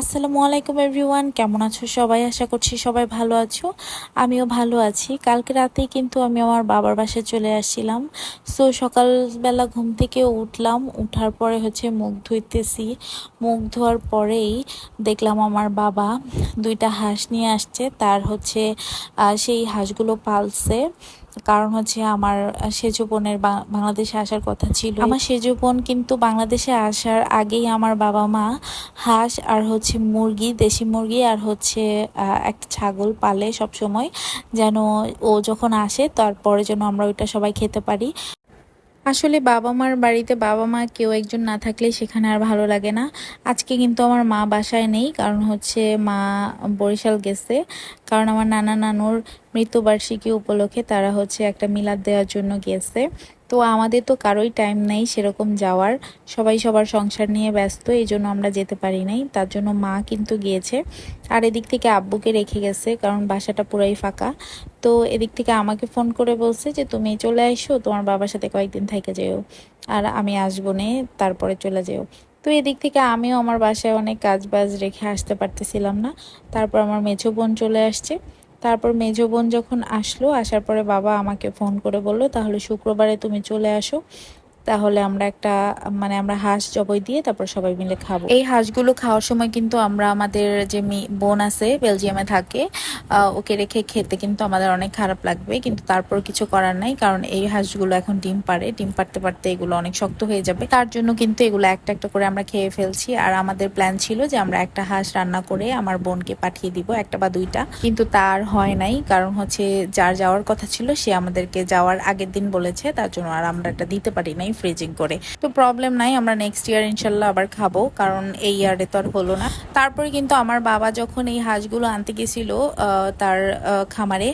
আসসালামু আলাইকুম এভরিওয়ান, কেমন আছো সবাই? আশা করছি সবাই ভালো আছো। আমিও ভালো আছি। কালকে রাতেই কিন্তু আমি আমার বাবার বাসায় চলে আসছিলাম। সো সকালবেলা ঘুম থেকে উঠলাম। উঠার পরে হচ্ছে মুখ ধুইতেছি। মুখ ধোয়ার পরেই দেখলাম আমার বাবা দুইটা হাঁস নিয়ে আসছে। তার হচ্ছে সেই হাঁসগুলো পালছে। কারণ হচ্ছে আমার সেজু বোনের বাংলাদেশে আসার কথা ছিল। আমার সেজু বোন কিন্তু বাংলাদেশে আসার আগেই আমার বাবা মা হাঁস আর হচ্ছে মুরগি, দেশি মুরগি আর হচ্ছে একটা ছাগল পালে সব সময় যেন ও যখন আসে তারপরে যেন আমরা ওইটা সবাই খেতে পারি। আসলে বাবা মার বাড়িতে বাবা মা কেউ একজন না থাকলে সেখানে আর ভালো লাগে না। আজকে কিন্তু আমার মা বাসায় নেই, কারণ হচ্ছে মা বরিশাল গেছে। কারণ আমার নানা নানুর মৃত্যুবার্ষিকী উপলক্ষে তারা হচ্ছে একটা মিলাদ দেওয়ার জন্য গেছে তো আমাদের তো কারোই টাইম নেই সেরকম যাওয়ার। সবাই সবার সংসার নিয়ে ব্যস্ত, এই জন্য আমরা যেতে পারি নাই। তার জন্য মা কিন্তু গিয়েছে। আর এদিক থেকে আব্বুকে রেখে গেছে, কারণ বাসাটা পুরাই ফাঁকা। তো এদিক থেকে আমাকে ফোন করে বলছে যে, তুমি চলে আসো তোমার বাবার সাথে কয়েকদিন থেকে যেও। আর আমি আসব নে, তারপরে চলে যেও। তো এদিক থেকে আমিও আমার বাসায় অনেক কাজ বাজ রেখে আসতে পারতেছিলাম না। তারপর আমার মেঝো বোন চলে আসছে। তারপর মেজ বোন যখন আসলো, আসার পরে বাবা আমাকে ফোন করে বলল, তাহলে শুক্রবারে তুমি চলে আসো। তাহলে আমরা একটা মানে আমরা হাঁস জবাই দিয়ে তারপর সবাই মিলে খাব। এই হাঁসগুলো খাওয়ার সময় কিন্তু আমরা আমাদের যে বোন আছে, বেলজিয়ামে থাকে ওকে রেখে খেতে কিন্তু আমাদের অনেক খারাপ লাগবে। কিন্তু তারপর কিছু করার নাই, কারণ এই হাঁসগুলো এখন ডিম পারে ডিম পারতে পারতে এগুলো অনেক শক্ত হয়ে যাবে। তার জন্য কিন্তু এগুলো একটা একটা করে আমরা খেয়ে ফেলছি। আর আমাদের প্ল্যান ছিল যে আমরা একটা হাঁস রান্না করে আমার বোনকে পাঠিয়ে দিব, একটা বা দুইটা। কিন্তু তার হয় নাই, কারণ হচ্ছে যার যাওয়ার কথা ছিল, সে আমাদেরকে যাওয়ার আগের দিন বলেছে, তার জন্য আর আমরা এটা দিতে পারি নাই। ফ্রিজিং করে। তো প্রবলেম নাই, আমরা নেক্সট ইয়ার ইনশাল্লাহ আবার খাব, কারণ এই ইয়ারে তো আর হলো না। তারপরে কিন্তু আমার বাবা যখন এই হাঁসগুলো আনতে গেছিল তার খামারে,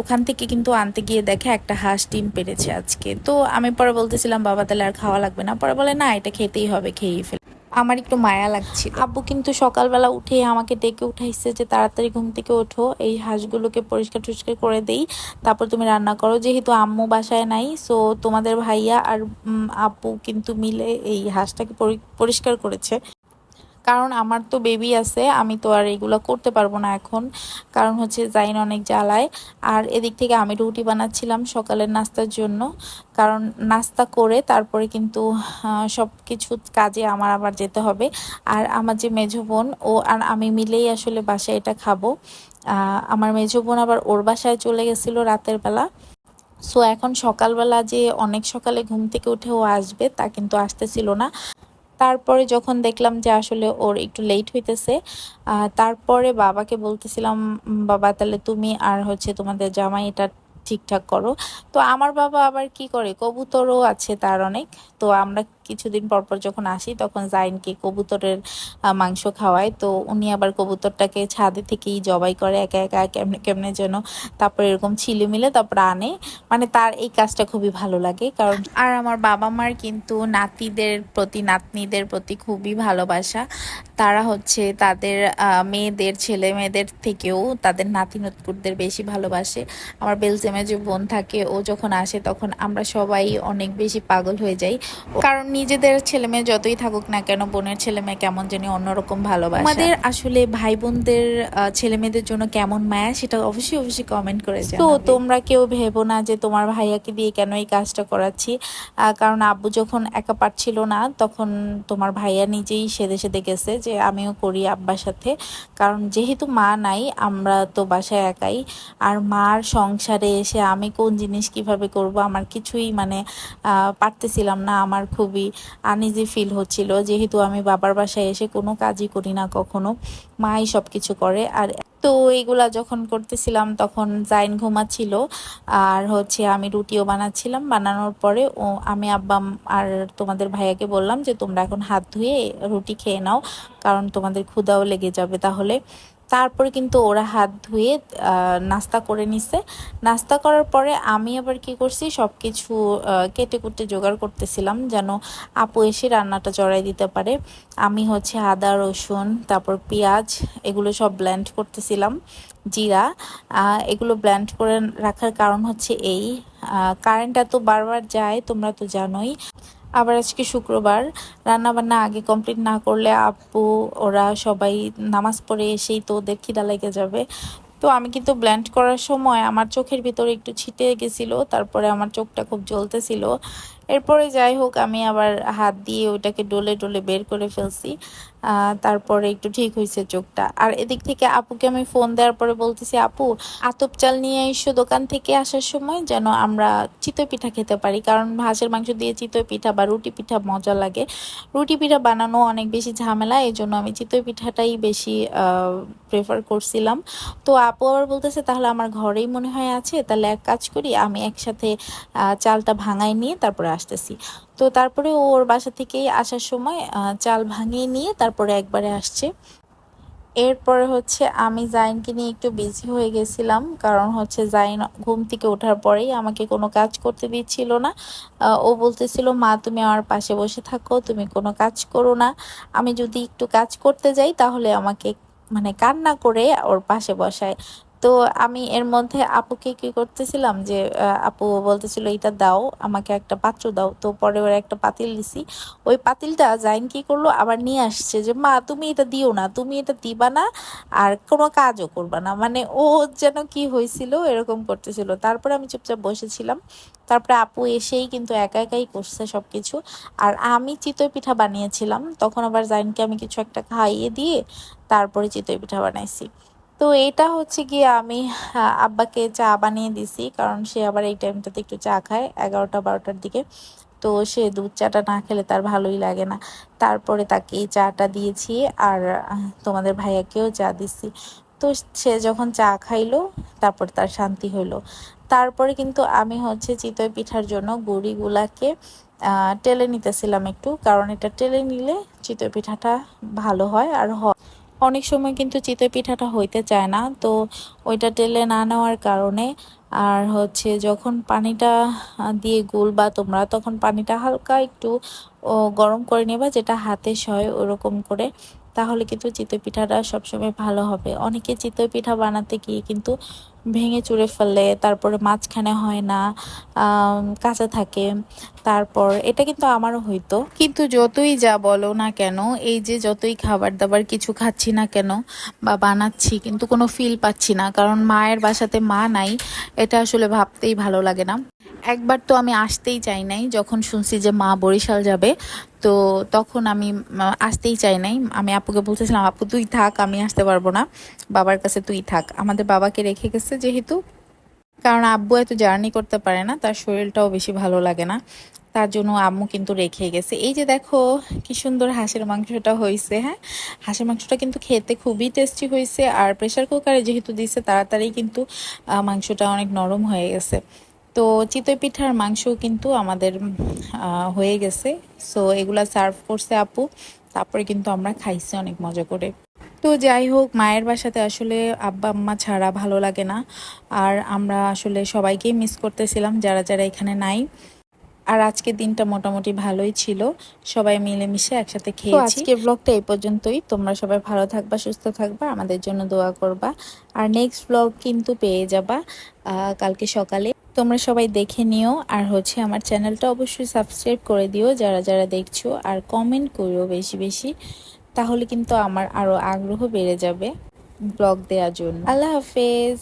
ওখান থেকে কিন্তু আনতে গিয়ে দেখে একটা হাঁস ডিম পেরেছে আজকে। তো আমি পরে বলতেছিলাম, বাবা, তাহলে আর খাওয়া লাগবে না। পরে বলে, না, এটা খেতেই হবে, খেয়েই ফেল আমার একটু মায়া লাগছে আব্বু কিন্তু সকালবেলা উঠে আমাকে ডেকে উঠাইছে যে, তাড়াতাড়ি ঘুম থেকে ওঠো, এই হাঁসগুলোকে পরিষ্কার টরিষ্কার করে দেই। তারপর তুমি রান্না করো। যেহেতু আম্মু বাসায় নাই সো তোমাদের ভাইয়া আর আব্বু কিন্তু মিলে এই হাঁসটাকে পরি- পরিষ্কার করেছে। কারণ আমার তো বেবি আছে, আমি তো আর এগুলো করতে পারব না এখন। কারণ হচ্ছে জাইন অনেক জ্বালায়। আর এদিক থেকে আমি রুটি বানাচ্ছিলাম সকালের নাস্তার জন্য। কারণ নাস্তা করে তারপরে কিন্তু সব কিছু কাজে আমার আবার যেতে হবে। আর আমার যে মেঝো বোন, ও আর আমি মিলেই আসলে বাসায় এটা খাব। আমার মেঝো বোন আবার ওর বাসায় চলে গেছিল রাতের বেলা। সো এখন সকালবেলা যে অনেক সকালে ঘুম থেকে উঠে ও আসবে তা কিন্তু আসতেছিল না। তারপরে যখন দেখলাম যে আসলে ওর একটু লেট হইতেছে তারপরে বাবাকে বলতেছিলাম, বাবা, তাহলে তুমি আর হচ্ছে তোমাদের জামাই এটা ঠিকঠাক করো। তো আমার বাবা আবার কি করে, কবুতরও আছে তার অনেক, তো আমরা কিছুদিন পর পর যখন আসি, তখন জাইনকে কবুতরের মাংস খাওয়ায় তো উনি আবার কবুতরটাকে ছাদে থেকেই জবাই করে, একা একা কেমনে কেমনে যেন তারপর এরকম ছিলে মিলে তারপর আনে। মানে তার এই কাজটা খুবই ভালো লাগে, কারণ আর আমার বাবা মার কিন্তু নাতিদের প্রতি, নাতনিদের প্রতি খুবই ভালোবাসা। তারা হচ্ছে তাদের মেয়েদের, ছেলে মেয়েদের থেকেও তাদের নাতি নতুনদের বেশি ভালোবাসে। আমার বেলজিয়ামে যে বোন থাকে, ও যখন আসে তখন আমরা সবাই অনেক বেশি পাগল হয়ে যাই। কারণ নিজেদের ছেলে মেয়ে যতই থাকুক না কেন বোনের ছেলে মেয়ে কেমন জানি অন্যরকম ভালোবাসা। আমাদের আসলে ভাই বোনদের ছেলে মেয়েদের জন্য কেমন মায়া সেটা অবশ্যই অবশ্যই কমেন্ট করে তো তোমরা কেউ ভেবো না যে তোমার ভাইয়াকে দিয়ে কেন এই কাজটা করাচ্ছি? কারণ আব্বু যখন একা পারছিল না তখন তোমার ভাইয়া নিজেই সেদে সেদে গেছে যে আমিও করি আব্বার সাথে। কারণ যেহেতু মা নাই আমরা তো বাসায় একাই। আর মার সংসারে এসে আমি কোন জিনিস কীভাবে করব আমার কিছুই মানে আহ, পারতেছিলাম না। আমার খুবই আনইজি ফিল হচ্ছিল। যেহেতু আমি বাবার বাসায় এসে কোনো কাজই করি না কখনো, মাই সব কিছু করে। আর তো এইগুলা যখন করতেছিলাম তখন জাইন ঘুমাচ্ছিল। আর হচ্ছে আমি রুটিও বানাচ্ছিলাম। বানানোর পরে ও, আমি আব্বা আর তোমাদের ভাইয়াকে বললাম যে, তোমরা এখন হাত ধুয়ে রুটি খেয়ে নাও, কারণ তোমাদের ক্ষুধাও লেগে যাবে তাহলে। তারপরে কিন্তু ওরা হাত ধুয়ে নাস্তা করে নিছে। নাস্তা করার পরে আমি আবার কি করছি সব কিছু কেটে কুটে জোগাড় করতেছিলাম যেন আপু এসে রান্নাটা জড়াই দিতে পারে। আমি হচ্ছে আদা, রসুন, তারপর পেঁয়াজ, এগুলো সব ব্ল্যান্ড করতেছিলাম, জিরা। এগুলো ব্ল্যান্ড করে রাখার কারণ হচ্ছে এই কারেন্টটা তো বারবার যায়, তোমরা তো জানোই। আবার আজকে শুক্রবার, রান্নাবান্না আগে কমপ্লিট না করলে আপু, ওরা সবাই নামাজ পড়ে এসেই তো ওদের খিদা লেগে যাবে। তো আমি কিন্তু ব্ল্যান্ড করার সময় আমার চোখের ভিতরে একটু ছিটে গেছিল, তারপরে আমার চোখটা খুব জ্বলতেছিল। এরপরে যাই হোক, আমি আবার হাত দিয়ে ওইটাকে ডলে ডলে বের করে ফেলছি। তারপরে একটু ঠিক হয়েছে চোখটা। আর এদিক থেকে আপুকে আমি ফোন দেওয়ার পরে বলতেছি, আপু, আতপ চাল নিয়ে এসো দোকান থেকে আসার সময় যেন আমরা চিতই পিঠা খেতে পারি। কারণ হাঁসের মাংস দিয়ে চিতই পিঠা বা রুটি পিঠা মজা লাগে। রুটি পিঠা বানানো অনেক বেশি ঝামেলা এই জন্য আমি চিতই পিঠাটাই বেশি প্রেফার করছিলাম। তো আপু আবার বলতেছে, তাহলে আমার ঘরেই মনে হয় আছে, তাহলে এক কাজ করি, আমি একসাথে চালটা ভাঙাই নিয়ে তারপরে আসতেছি। তো তারপরে ও ওর বাসা থেকেই আসার সময় চাল ভাঙিয়ে নিয়ে তারপরে একবারে আসছে। এরপরে হচ্ছে আমি জাইনকে নিয়ে একটু বিজি হয়ে গেছিলাম, কারণ হচ্ছে জাইন ঘুম থেকে ওঠার পরেই আমাকে কোনো কাজ করতে দিচ্ছিল না। ও বলতেছিল, মা, তুমি আমার পাশে বসে থাকো, তুমি কোনো কাজ করো না। আমি যদি একটু কাজ করতে যাই, তাহলে আমাকে মানে কান্না করে ওর পাশে বসায়। তো আমি এর মধ্যে আপুকে কি করতেছিলাম যে আপু বলতেছিল, এটা দাও, আমাকে একটা পাত্র দাও। তো পরে ওরা একটা পাতিল দিছি। ওই পাতিলটা জাইন কি করল, আবার নিয়ে আসছে যে, মা, তুমি এটা দিও না, তুমি এটা দিবা না, আর কোনো কাজও করবা না। মানে ও যেন কি হয়েছিল এরকম করতেছিল। তারপরে আমি চুপচাপ বসেছিলাম। তারপরে আপু এসেই কিন্তু একা একাই করছে সব কিছু আর আমি চিতই পিঠা বানিয়েছিলাম। তখন আবার জাইনকে আমি কিছু একটা খাইয়ে দিয়ে তারপরে চিতই পিঠা বানাইছি। তো এটা হচ্ছে গিয়ে আমি আব্বাকে চা বানিয়ে দিছি, কারণ সে আবার এই টাইমটাতে একটু চা খায়, এগারোটা, বারোটার দিকে। তো সে দুধ চাটা না খেলে তার ভালোই লাগে না। তারপরে তাকে এই চাটা দিয়েছি, আর তোমাদের ভাইয়াকেও চা দিছি। তো সে যখন চা খাইলো, তারপর তার শান্তি হইল। তারপরে কিন্তু আমি হচ্ছে চিতই পিঠার জন্য গুড়িগুলাকে টেলে নিতেছিলাম একটু, কারণ এটা টেলে নিলে চিতই পিঠাটা ভালো হয়, আর অনেক সময় কিন্তু চিতই পিঠাটা হইতে চায় না, তো ওইটা টেলে না নেওয়ার কারণে। আর হচ্ছে যখন পানিটা দিয়ে গুল বা তোমরা, তখন পানিটা হালকা একটু গরম করে নেবা, যেটা হাতে সয় ওরকম করে। তাহলে কিন্তু চিতই পিঠাটা সবসময় ভালো হবে। অনেকে চিতই পিঠা বানাতে গিয়ে কিন্তু ভেঙে চুরে ফেলে, তারপরে মাঝখানে হয় না কাঁচা থাকে, তারপর এটা কিন্তু আমারও হইতো। কিন্তু যতই যা বলো না কেন, এই যে যতই খাবার দাবার কিছু খাচ্ছি না কেন বা বানাচ্ছি, কিন্তু কোনো ফিল পাচ্ছি না, কারণ মায়ের বাসাতে মা নাই, এটা আসলে ভাবতেই ভালো লাগে না। একবার তো আমি আসতেই চাই নাই, যখন শুনছি যে মা বরিশাল যাবে, তো তখন আমি আসতেই চাই নাই। আমি আপুকে বলতেছিলাম, আপু, তুই থাক, আমি আসতে পারব না। বাবার কাছে তুই থাক। আমাদের বাবাকে রেখে গেছে যেহেতু, কারণ আব্বু এত জার্নি করতে পারে না, তার শরীরটাও বেশি ভালো লাগে না। তার জন্য আম্মু কিন্তু রেখে গেছে। এই যে দেখো, কি সুন্দর হাঁসের মাংসটা হয়েছে হ্যাঁ? হাঁসের মাংসটা কিন্তু খেতে খুবই টেস্টি হয়েছে আর প্রেশার কুকারে যেহেতু দিচ্ছে তাড়াতাড়ি কিন্তু মাংসটা অনেক নরম হয়ে গেছে। তো চিতই পিঠার মাংসও কিন্তু আমাদের হয়ে গেছে। সো এগুলা সার্ভ করছে আপু। তারপরে কিন্তু আমরা খাইছি অনেক মজা করে। তো যাই হোক মায়ের বাসাতে আসলে আব্বা আম্মা ছাড়া ভালো লাগে না। আর আমরা আসলে সবাইকেই মিস করতেছিলাম যারা যারা এখানে নাই। আর আজকের দিনটা মোটামুটি ভালোই ছিল। সবাই মিলেমিশে একসাথে খেয়েছি। আজকের ব্লগটা এই পর্যন্তই। তোমরা সবাই ভালো থাকবা সুস্থ থাকবা আমাদের জন্য দোয়া করবা। আর নেক্সট ব্লগ কিন্তু পেয়ে যাবা। কালকে সকালে তোমরা সবাই দেখে নিও। আর হচ্ছে আমার চ্যানেলটা অবশ্যই সাবস্ক্রাইব করে দিও যারা যারা দেখছ। আর কমেন্ট করিও বেশি বেশি। তাহলে কিন্তু আমার আরও আগ্রহ বেড়ে যাবে ব্লগ দেওয়ার জন্য। আল্লাহ হাফেজ।